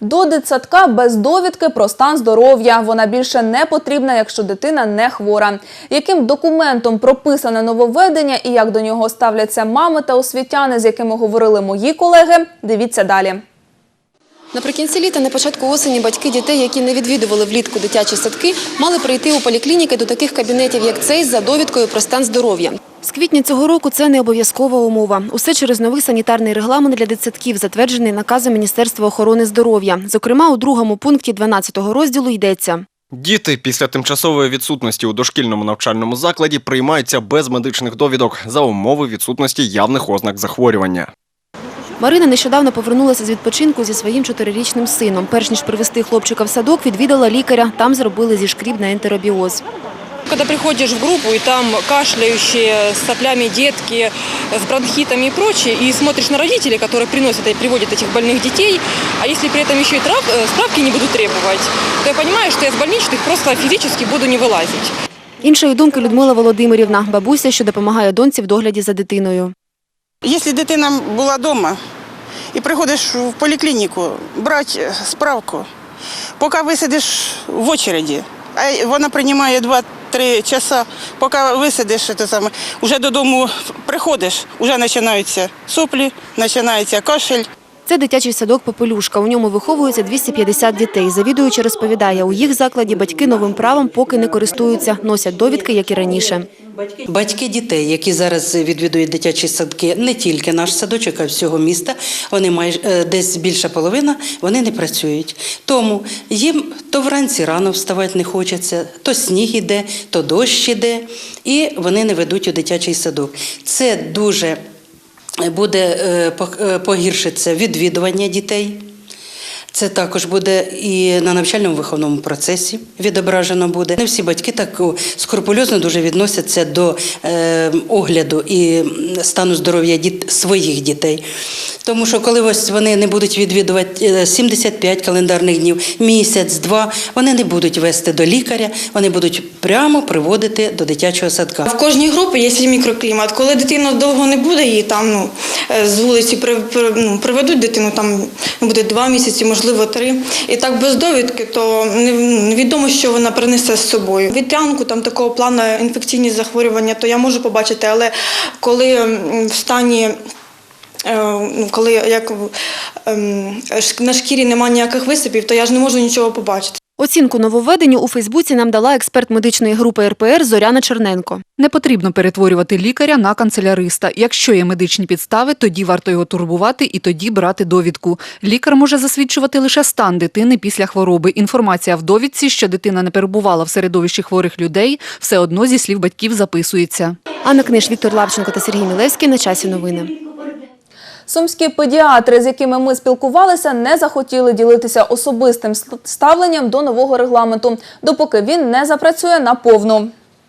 До дитсадка без довідки про стан здоров'я. Вона більше не потрібна, якщо дитина не хвора. Яким документом прописане нововведення і як до нього ставляться мами та освітяни, з якими говорили мої колеги, дивіться далі. Наприкінці літа, на початку осені, батьки дітей, які не відвідували влітку дитячі садки, мали прийти у поліклініки до таких кабінетів, як цей, за довідкою про стан здоров'я. З квітня цього року це не обов'язкова умова. Усе через новий санітарний регламент для дитсадків, затверджений наказом Міністерства охорони здоров'я. Зокрема, у другому пункті 12 розділу йдеться. Діти після тимчасової відсутності у дошкільному навчальному закладі приймаються без медичних довідок за умови відсутності явних ознак захворювання. Марина нещодавно повернулася з відпочинку зі своїм чотирирічним сином. Перш ніж привезти хлопчика в садок, відвідала лікаря. Там зробили зішкріб на ентеробіоз. Когда приходишь в группу, и там кашляющие, с соплями детки, с бронхитами и прочее, и смотришь на родителей, которые приносят и приводят этих больных детей, а если при этом еще и трав- э, справки не будут требовать, то я понимаю, что я с больничных просто физически буду не вылазить. Іншої думки Людмила Володимирівна, бабуся, що допомагає доньці в догляді за дитиною. Якщо дитина була вдома і приходиш в поліклініку, брати справку, поки висидиш в очереді, а вона приймає 2-3 часа, поки висидиш, вже додому приходиш, вже починаються соплі, починається кашель. Це дитячий садок «Попелюшка». У ньому виховується 250 дітей. Завідуюча розповідає, у їх закладі батьки новим правом поки не користуються, носять довідки, як і раніше. Батьки дітей, які зараз відвідують дитячі садки, не тільки наш садочок, а всього міста, вони майже е, десь більша половина, вони не працюють. Тому їм то вранці рано вставати не хочеться, то сніг іде, то дощ іде, і вони не ведуть у дитячий садок. Це дуже буде е, е, погіршиться відвідування дітей. Це також буде і на навчальному виховному процесі відображено буде. Не всі батьки так скрупульозно дуже відносяться до е, огляду і стану здоров'я своїх дітей. Тому що коли ось вони не будуть відвідувати е, 75 календарних днів, місяць, два, вони не будуть вести до лікаря, вони будуть прямо приводити до дитячого садка. В кожній групі є свій мікроклімат. Коли дитина довго не буде, її там ну, е, з вулиці ну, приведуть дитину, там буде два місяці, можливо, три. І так без довідки, то ну, невідомо, що вона принесе з собою. Вітрянку, там такого плану інфекційні захворювання, то я можу побачити, але коли в стані. е, Ну, коли як ем, на шкірі немає ніяких висипів, то я ж не можу нічого побачити. Оцінку нововведенню у Фейсбуці нам дала експерт медичної групи РПР Зоряна Черненко. Не потрібно перетворювати лікаря на канцеляриста. Якщо є медичні підстави, тоді варто його турбувати і тоді брати довідку. Лікар може засвідчувати лише стан дитини після хвороби. Інформація в довідці, що дитина не перебувала в середовищі хворих людей, все одно зі слів батьків записується. Анна Книж, Віктор Лавченко та Сергій Мілевський на часі новини. Сумські педіатри, з якими ми спілкувалися, не захотіли ділитися особистим ставленням до нового регламенту, допоки він не запрацює наповну.